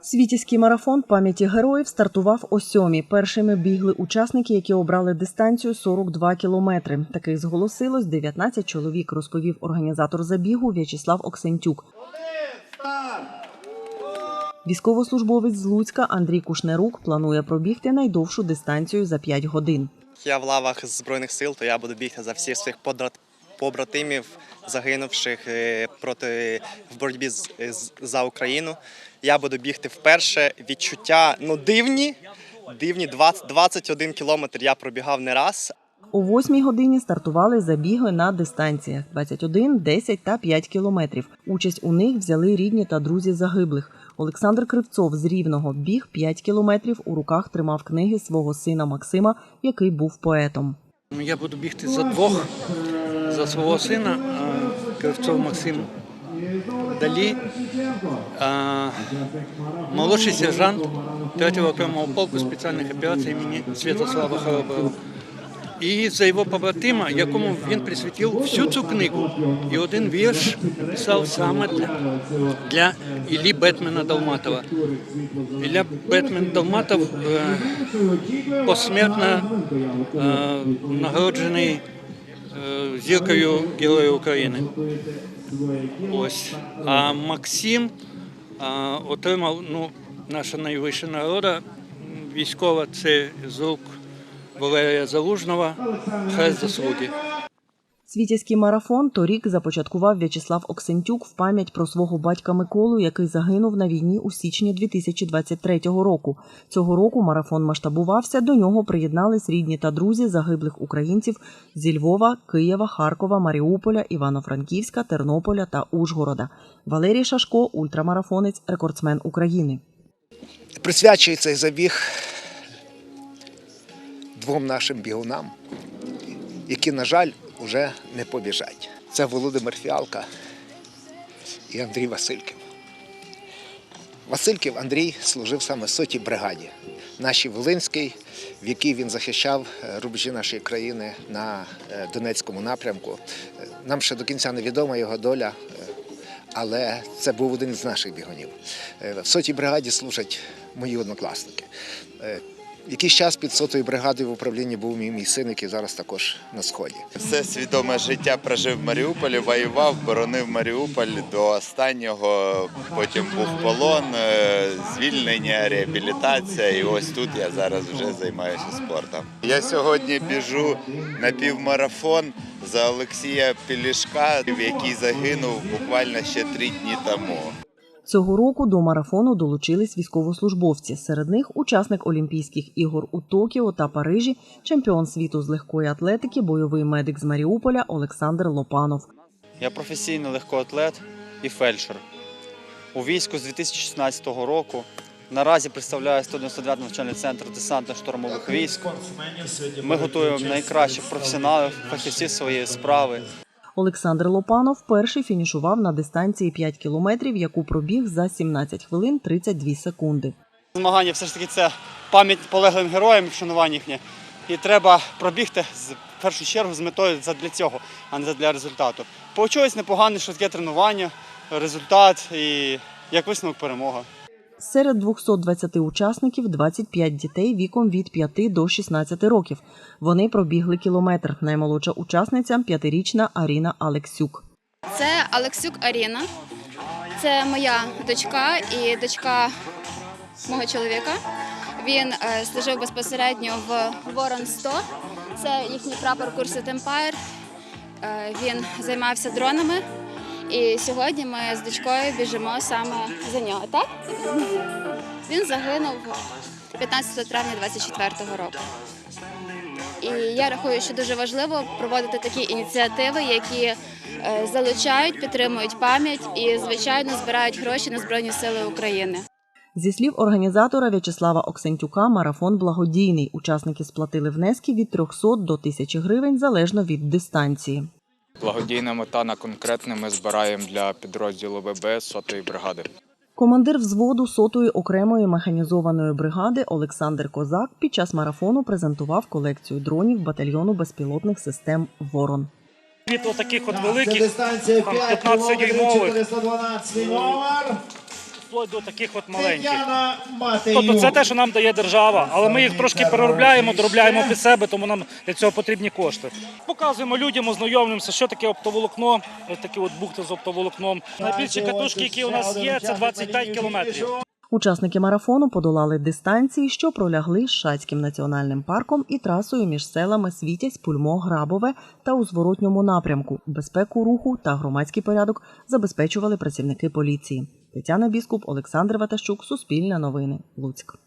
Світівський марафон пам'яті героїв стартував о сьомій. Першими бігли учасники, які обрали дистанцію 42 кілометри. Таких зголосилось 19 чоловік, розповів організатор забігу В'ячеслав Оксентюк. Військовослужбовець з Луцька Андрій Кушнерук планує пробігти найдовшу дистанцію за 5 годин. Я в лавах Збройних сил, то я буду бігти за всіх своїх побратимів, загинувших е, проти в боротьбі з, з- за Україну. Я буду бігти вперше. Відчуття ну дивні. Дивні 20, 21 кілометр я пробігав не раз. О 8 годині стартували забіги на дистанціях 21, 10 та 5 кілометрів. Участь у них взяли рідні та друзі загиблих. Олександр Кривцов з Рівного біг 5 кілометрів. У руках тримав книги свого сина Максима, який був поетом. Я буду бігти за двох, за свого сина, Кривцов Максим Далі, молодший сержант 3-го окремого полку спеціальних операцій імені Святослава Хороброва. І за його побратима, якому він присвятив всю цю книгу. І один вірш писав саме для, для Іллі Бетмена Далматова. Ілля Бетмен Далматов е, посмертно е, нагороджений зіркою Героя України. Ось. А Максим е, отримав ну, наша найвища народа. військова це з рук Валерія Залужного хрест заслуги. Світязький марафон торік започаткував В'ячеслав Оксентюк в пам'ять про свого батька Миколу, який загинув на війні у січні 2023 року. Цього року марафон масштабувався. До нього приєднались рідні та друзі загиблих українців зі Львова, Києва, Харкова, Маріуполя, Івано-Франківська, Тернополя та Ужгорода. Валерій Шашко, ультрамарафонець, рекордсмен України. Присвячую цей забіг двом нашим бігунам, які, на жаль, вже не побіжать. Це Володимир Фіалка і Андрій Васильків. Васильків Андрій служив саме в сотій бригаді, нашій Волинській, в якій він захищав е, рубежі нашої країни на е, Донецькому напрямку. Е, Нам ще до кінця невідома його доля, але це був один з наших бігунів. В сотій бригаді служать мої однокласники. Якийсь час під сотою бригадою в управлінні був мій, мій син, який зараз також на сході. Все свідоме життя прожив в Маріуполі, воював, боронив Маріуполь до останнього. Потім був полон, е, звільнення, реабілітація. І ось тут я зараз вже займаюся спортом. Я сьогодні біжу на півмарафон за Олексія Пілішка, який загинув буквально ще три дні тому. Цього року до марафону долучились військовослужбовці. Серед них учасник Олімпійських ігор у Токіо та Парижі, чемпіон світу з легкої атлетики, бойовий медик з Маріуполя Олександр Лопанов. Я професійний легкоатлет і фельдшер. У війську з 2016 року. Наразі представляю 199 навчальний центр десантно-штурмових військ. Ми готуємо найкращих професіоналів, фахівців своєї справи. Олександр Лопанов перший фінішував на дистанції 5 кілометрів, яку пробіг за 17 хвилин 32 секунди. Змагання все ж таки це пам'ять полеглим героям, вшанування їхнє. І треба пробігти з першу чергу з метою для цього, а не для результату. Получилось непогане швидке тренування, результат і як висновок перемога. Серед 220 учасників 25 дітей віком від 5 до 16 років. Вони пробігли кілометр. Наймолодша учасниця п'ятирічна Аріна Алексюк. Це Алексюк Аріна. Це моя дочка і дочка мого чоловіка. Він е, служив безпосередньо в Ворон 100. Це їхній прапор курсу Темпайр. Він займався дронами. І сьогодні ми з дочкою біжимо саме за нього. Так? Він загинув 15 травня 24 року. І я рахую, що дуже важливо проводити такі ініціативи, які е, залучають, підтримують пам'ять і, звичайно, збирають гроші на Збройні Сили України. Зі слів організатора В'ячеслава Оксентюка, марафон благодійний. Учасники сплатили внески від 300 до 1000 гривень залежно від дистанції. Благодійна мета на конкретне ми збираємо для підрозділу ВБС сотої бригади. Командир взводу сотої окремої механізованої бригади Олександр Козак під час марафону презентував колекцію дронів батальйону безпілотних систем Ворон. від отаких от великих дистанція там, 5 15 дюймових. 412 номер. вплоть до таких от маленьких. Тобто це те, що нам дає держава, але ми їх трошки переробляємо, доробляємо під себе, тому нам для цього потрібні кошти. Показуємо людям, ознайомлюємося, що таке оптоволокно, ось такі от бухти з оптоволокном. Найбільші катушки, які у нас є, це 25 кілометрів. Учасники марафону подолали дистанції, що пролягли з Шацьким національним парком і трасою між селами Світязь, Пульмо, Грабове та у зворотньому напрямку. Безпеку руху та громадський порядок забезпечували працівники поліції. Тетяна Біскуп, Олександр Ватащук, Суспільне новини, Луцьк.